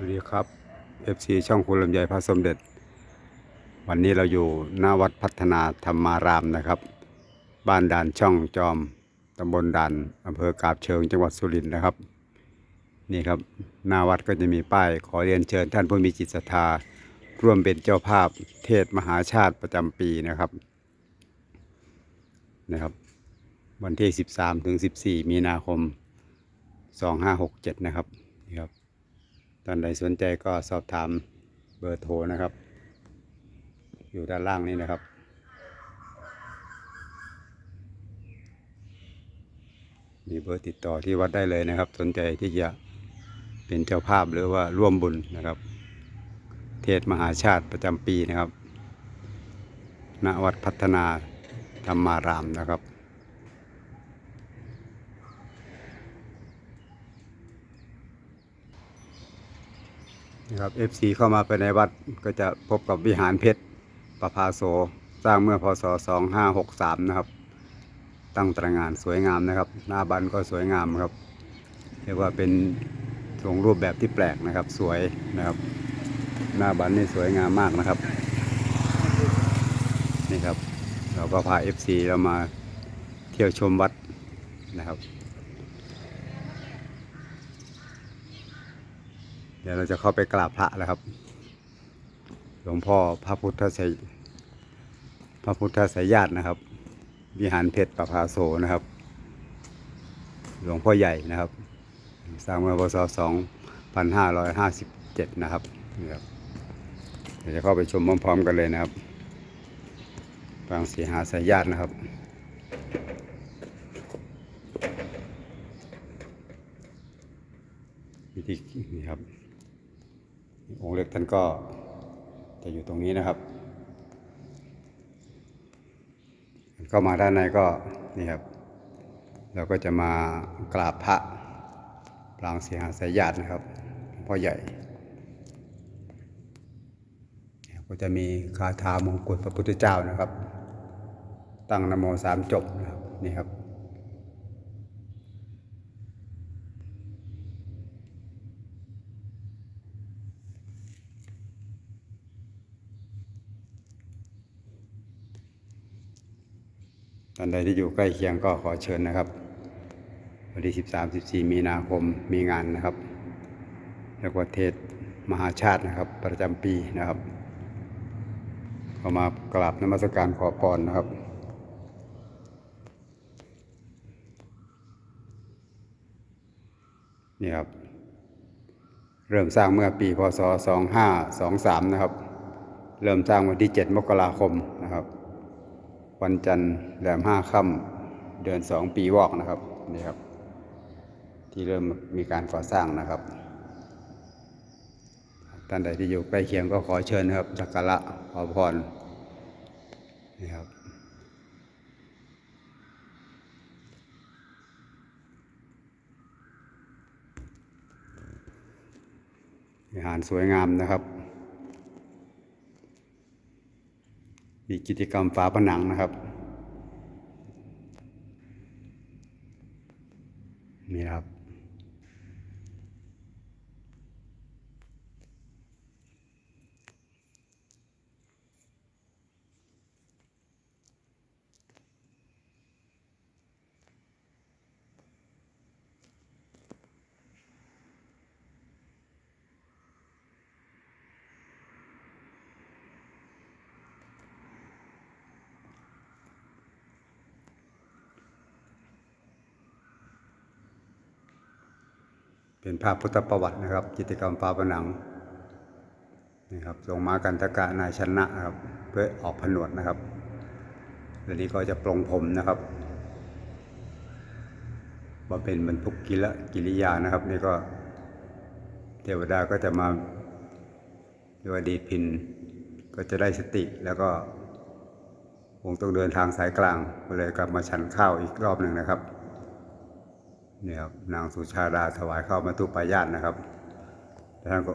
วัสดีครับ FC ช่องคุณลำไยพระสมเด็จ วันนี้เราอยู่หน้าวัดพัฒนาธรรมารามนะครับ บ้านด่านช่องจอมตำบลด่านอำเภอกาบเชิงจังหวัดสุรินทร์นะครับ นี่ครับหน้าวัดก็จะมีป้ายขอเรียนเชิญท่านผู้มีจิตศรัทธาร่วมเป็นเจ้าภาพเทศมหาชาติประจำปีนะครับนะครับ วันที่ 13ถึง14 มีนาคม 2567 นะครับนี่ครับ ท่านใดสนใจก็สอบถามเบอร์โทรนะครับ อยู่ด้านล่างนี้นะครับ มีเบอร์ติดต่อที่วัดได้เลยนะครับ สนใจที่จะเป็นเจ้าภาพหรือว่าร่วมบุญนะครับ เทศมหาชาติประจำปีนะครับณวัดพัฒนาธรรมารามนะครับ นะครับ FC เข้ามาภายในวัดก็จะพบกับวิหารเพชรประภาโสสร้างเมื่อพศ 2563 นะครับ ตั้งตระงานสวยงามนะครับ หน้าบันก็สวยงามครับ เรียกว่าเป็นทรงรูปแบบที่แปลกนะครับ สวยนะครับ หน้าบันนี่สวยงามมากนะครับ นี่ครับ เราก็พา FC เรามาเที่ยวชมวัดนะครับ ดี๋ยวเราจะเข้าไปกราบพระแล้วครับ หลวงพ่อพระพุทธไสยพระพุทธไสยญาตินะครับ วิหารเพชรประภาโสนะครับ หลวงพ่อใหญ่นะครับ สร้างเมื่อพศ2557 นะครับนี่ครับเดี๋ยวจะเข้าไปชมพร้อมๆกันเลยนะครับปางสีหาสายญาตินะครับวิธีนี่ครับ องค์เล็กท่านก็จะอยู่ตรงนี้นะครับเข้ามาด้านในก็นี่ครับ เราก็จะมากราบพระปรางเสียหาสายญาตินะครับพ่อใหญ่ ก็จะมีคาถามงกุฎพระพุทธเจ้านะครับ ตั้งนะโมสามจบนะครับนี่ครับ ท่านใดที่อยู่ใกล้เคียงก็ขอเชิญนะครับวันที่ 13 14 มีนาคมมีงานนะครับเรียกว่าเทศมหาชาตินะครับ ประจำปีนะครับเขามากราบนมัสการขอพรนะครับนี่ครับ เริ่มสร้างเมื่อปีพศ 2523 นะครับ เริ่มสร้างวันที่ 7 มกราคมนะครับ วันจันทร์แรมห้าค่ำเดือนสองปีวอกนะครับนี่ครับ ที่เริ่มมีการก่อสร้างนะครับท่านใดที่อยู่ใกล้เคียงก็ขอเชิญครับสักการะขอพรนี่ครับวิหารสวยงามนะครับ มีกิจกรรมฝาผนังนะครับ นี่ครับ เป็นภาพพุทธประวัตินะครับ กิจกรรมฝาผนังนี่ครับทรงม้ากันตะกะนายชนะครับ เพื่อออกผนวดนะครับตัวนี้ก็จะปลงผมนะครับบำเพ็ญบรรทุกกิละกิริยานะครับ นี่ก็เทวดาก็จะมาเรียดีพิน ก็จะได้สติแล้วก็คงต้องเดินทางสายกลางเลยกลับมาฉันข้าวอีกรอบหนึ่งนะครับ เนี่ยครับนางสุชาดาถวายข้าวมาตุปายาตนะครับแล้วท่านก็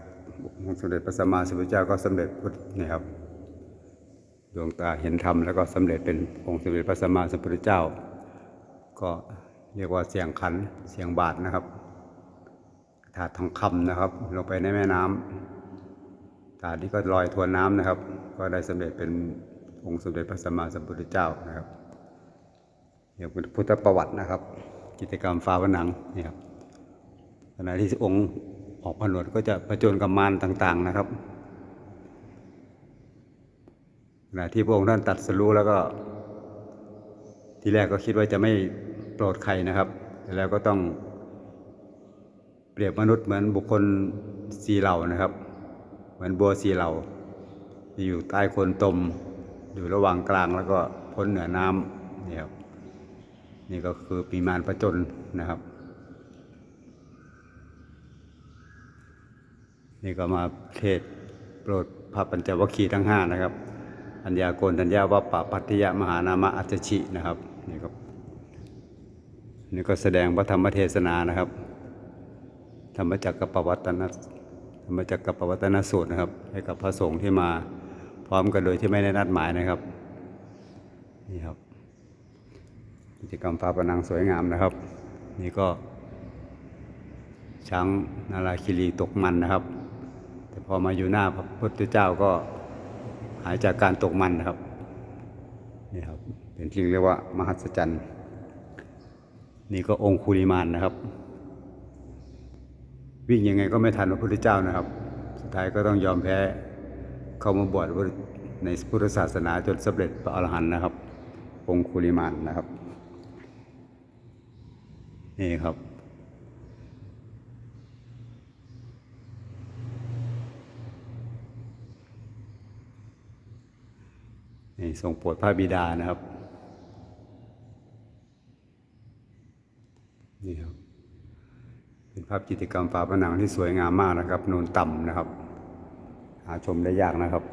องสมเด็จพระสัมมาสัมพุทธเจ้าก็สำเร็จพุทธนี่ครับดวงตาเห็นธรรมแล้วก็สำเร็จเป็นองค์สมเด็จพระสัมมาสัมพุทธเจ้า ก็เรียกว่าเสียงขันเสียงบาทนะครับถาดทองคำนะครับ ลงไปในแม่น้ำถาดนี้ก็ลอยทวนน้ำนะครับ ก็ได้สำเร็จเป็นองค์สมเด็จพระสัมมาสัมพุทธเจ้านะครับอย่างเป็นพุทธประวัตินะครับ กิจกรรมฟ้าผนังนี่ครับขณะที่องค์ออกผนวดก็จะประจนกับมารต่าง ๆนะครับขณะที่พระองค์ท่านตัดสรู้แล้วก็ทีแรกก็คิดว่าจะไม่โปรดใครนะครับ แต่แล้วก็ต้องเปรียบมนุษย์เหมือนบุคคลสีเหล่านะครับ เหมือนบัวสีเหล่าอยู่ใต้โคนตม อยู่ระหว่างกลางแล้วก็พ้นเหนือน้ำนี่ครับ นี่ก็คือปีมารประจนนะครับ นี่ก็มาเทศโปรดพระปัญจวัคคีย์ทั้งห้านะครับอัญญาโกณทัญญาวัปปะปัตติยะมหานามะอัจฉินะครับนี่ก็นี่ก็แสดงพระธรรมเทศนานะครับ ธรรมจักรปวัตนธรรมจักรปวัตนสูตรนะครับ ให้กับพระสงฆ์ที่มาพร้อมกันโดยที่ไม่ได้นัดหมายนะครับนี่ครับ กิจกรรมฟ้าประนังสวยงามนะครับ นี่ก็ ช้างนาราคิรีตกมันนะครับ แต่พอมาอยู่หน้าพระพุทธเจ้าก็หายจากการตกมันนะครับนี่ครับเป็นที่เรียกว่ามหัศจรรย์ นี่ก็องคุลิมานนะครับ วิ่งยังไงก็ไม่ทันพระพุทธเจ้านะครับ สุดท้ายก็ต้องยอมแพ้เข้ามาบวชในพุทธศาสนาจนสำเร็จพระอรหันต์นะครับ องคุลิมานนะครับ นี่ครับนี่ทรงโปรดพระบิดานะครับ นี่ครับ เป็นภาพจิตรกรรมฝาผนังที่สวยงามมากนะครับนูนต่ำนะครับ หาชมได้ยากนะครับ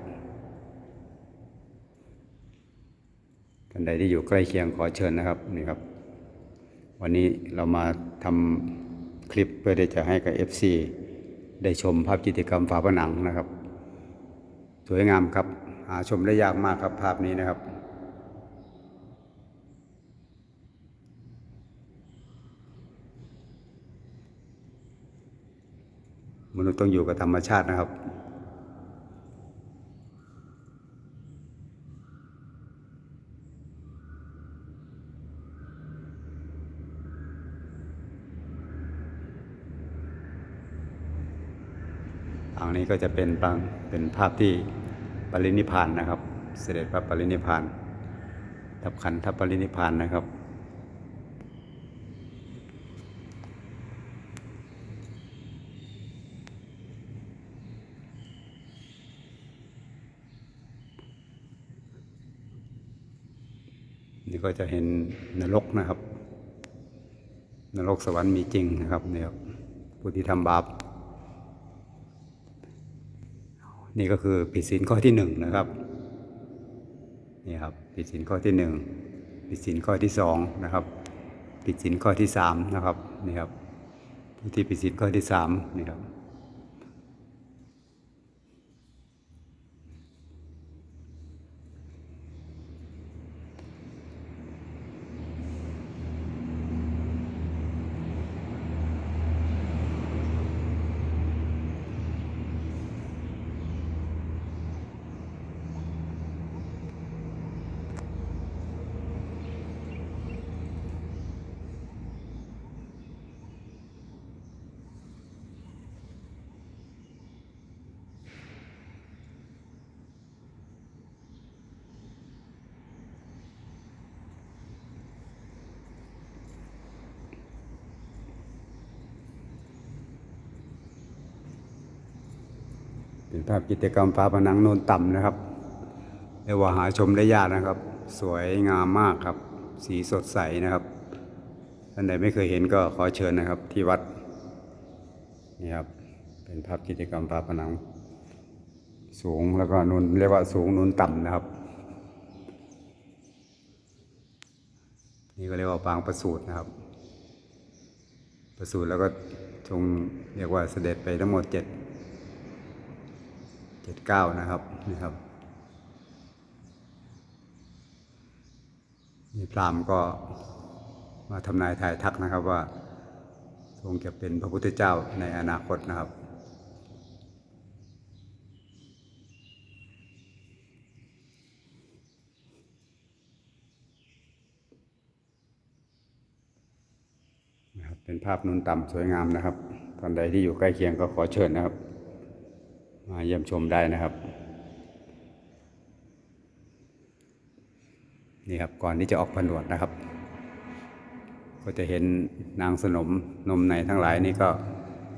ท่านใดที่อยู่ใกล้เคียงขอเชิญนะครับนี่ครับ วันนี้เรามาทำคลิปเพื่อที่จะให้กับ FC ได้ชมภาพจิตรกรรมฝาผนังนะครับ สวยงามครับ หาชมได้ยากมากครับภาพนี้นะครับ มนุษย์ต้องอยู่กับธรรมชาตินะครับ ก็จะเป็นบางเป็นภาพที่ปรินิพานนะครับ เสด็จพระปรินิพานทับขันทับปรินิพานนะครับนี่ก็จะเห็นนรกนะครับ นรกสวรรค์มีจริงนะครับเนี่ยครับผู้ที่ทำบาป นี่ก็คือผิดศีลข้อที่หนึ่งนะครับนี่ครับผิดศีลข้อที่หนึ่งผิดศีลข้อที่สองนะครับผิดศีลข้อที่สามนะครับนี่ครับผู้ที่ผิดศีลข้อที่สามนี่ครับ เป็นภาพกิจกรรมฝาผนังโนนต่ำนะครับเรียกว่าหาชมได้ยากนะครับ สวยงามมากครับ สีสดใสนะครับท่านใดไม่เคยเห็นก็ขอเชิญนะครับที่วัดนี่ครับเป็นภาพกิจกรรมฝาผนัง สูงแล้วก็นูนเรียกว่าสูงนูนต่ำนะครับ นี่ก็เรียกว่าปางประสูตรนะครับ ประสูตรแล้วก็ทรงเรียกว่าเสด็จไปทั้งหมดเจ็ด เจ็ดเก้านะครับนี่ครับนี่พรามก็มาทำนายทายทักนะครับว่าทรงจะเป็นพระพุทธเจ้าในอนาคตนะครับนะครับเป็นภาพนุนต่ำสวยงามนะครับท่านใดที่อยู่ใกล้เคียงก็ขอเชิญนะครับ มาเยี่ยมชมได้นะครับ นี่ครับก่อนที่จะออกผนวดนะครับ ก็จะเห็นนางสนมนมในทั้งหลายนี่ก็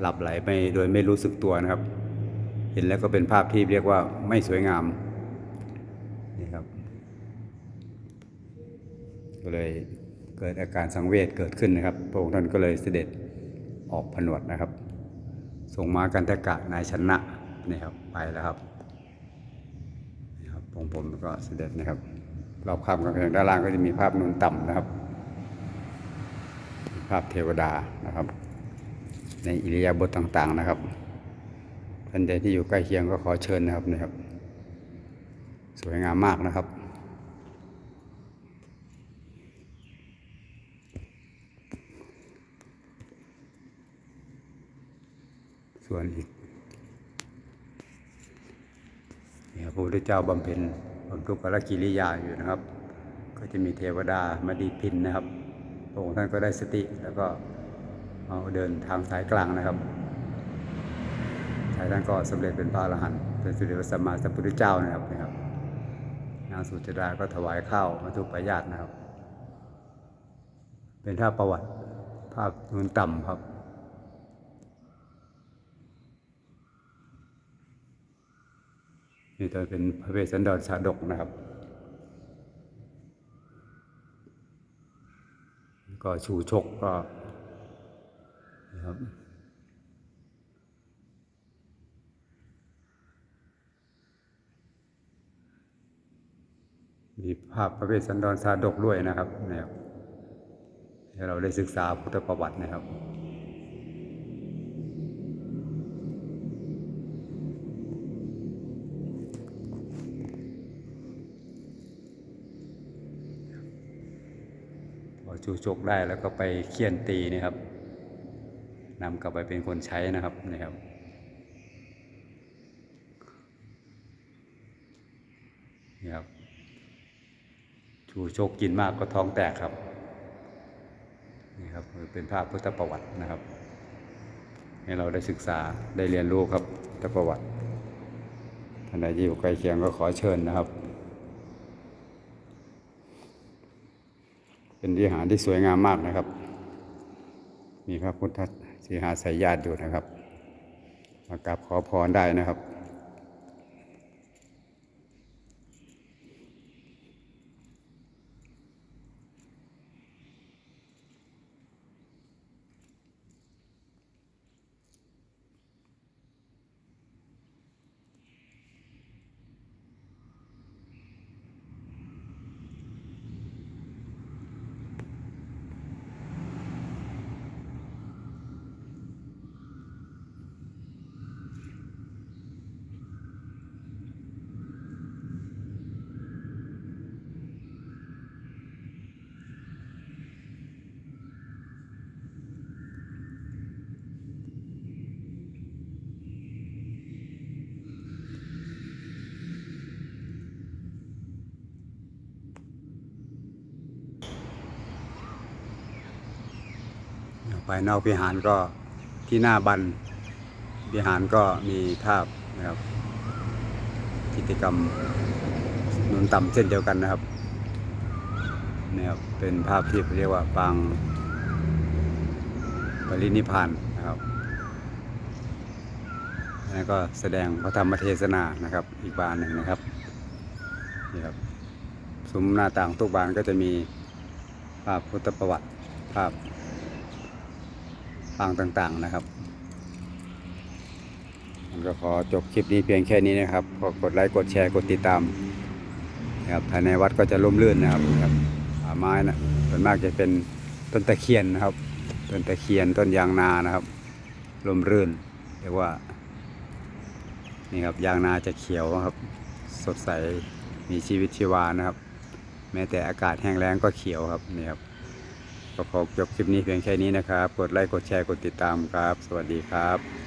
หลับไหลไปโดยไม่รู้สึกตัวนะครับ เห็นแล้วก็เป็นภาพที่เรียกว่าไม่สวยงามนี่ครับก็เลยเกิดอาการสังเวชเกิดขึ้นนะครับ พระองค์ท่านก็เลยเสด็จออกผนวดนะครับส่งมากันตกะนายชนะ นี่ครับไปแล้วครับนี่ครับพระองค์ผมก็เสด็จนะครับรอบข้ามกำแพงด้านล่างก็จะมีภาพนูนต่ำนะครับ ภาพเทวดานะครับ ในอิริยาบถต่างๆนะครับท่านใดที่อยู่ใกล้เคียงก็ขอเชิญนะครับนะครับ สวยงามมากนะครับส่วนอีกเนี่ยพ ระพุทธเจ้าบำเพ็ญบำทุกขลกิริยาอยู่นะครับ ก็จะมีเทวดามาดีพินนะครับพระองค์ท่านก็ได้สติแล้วก็เอาเดินทางสายกลางนะครับชายท่านก็สำเร็จเป็นพระอรหันต์เป็นสุริยสัมมาสัมพุทธเจ้านะครับนะครับนางสุจดาก็ถวายข้าวมาทุกปายาตนะครับ เป็นภาประวัติภาพนูนต่ำครับ นี่จะเป็นพระเวสสันดรชาดกนะครับ ก็ชูชกก็นะครับมีภาพพระเวสสันดรชาดกด้วยนะครับเนี่ยให้เราได้ศึกษาพุทธประวัตินะครับ พอชูชกได้แล้วก็ไปเคี่ยนตีนี่ครับนำกลับไปเป็นคนใช้นะครับนี่ครับนี่ครับชูชกกินมากก็ท้องแตกครับนี่ครับเป็นภาพพุทธประวัตินะครับ ให้เราได้ศึกษาได้เรียนรู้ครับพุทธประวัติท่านใดที่อยู่ใกล้เคียงก็ขอเชิญนะครับ เป็นวิหารที่สวยงามมากนะครับ มีพระพุทธสีหาสายญาติอยู่นะครับมากราบขอพรได้นะครับ ภายนอกวิหารก็ที่หน้าบันวิหารก็มีภาพนะครับ กิจกรรมนุนต่ำเช่นเดียวกันนะครับนี่ครับเป็นภาพที่เรียกว่าปางปรินิพานนะครับแล้วก็แสดงพระธรรมเทศนานะครับ อีกบานหนึ่งนะครับนี่ครับซุ้มหน้าต่างทุกบานก็จะมีภาพพุทธประวัติภาพางต่างๆนะครับก็ขอจบคลิปนี้เพียงแค่นี้นะครับขอกดไลค์กดแชร์กดติดตามนะครับภายในวัดก็จะร่มรื่นนะครับครับป่าไม้นะส่วนมากจะเป็นต้นตะเคียนนะครับ ต้นตะเคียนต้นยางนานะครับร่มรื่นเรียกว่านี่ครับยางนาจะเขียวครับ สดใสมีชีวิตชีวานะครับ แม้แต่อากาศแห้งแล้งก็เขียวครับนี่ครับ ขอจบคลิปนี้เพียงแค่นี้นะครับ กดไลค์ กดแชร์ กดติดตามครับ สวัสดีครับ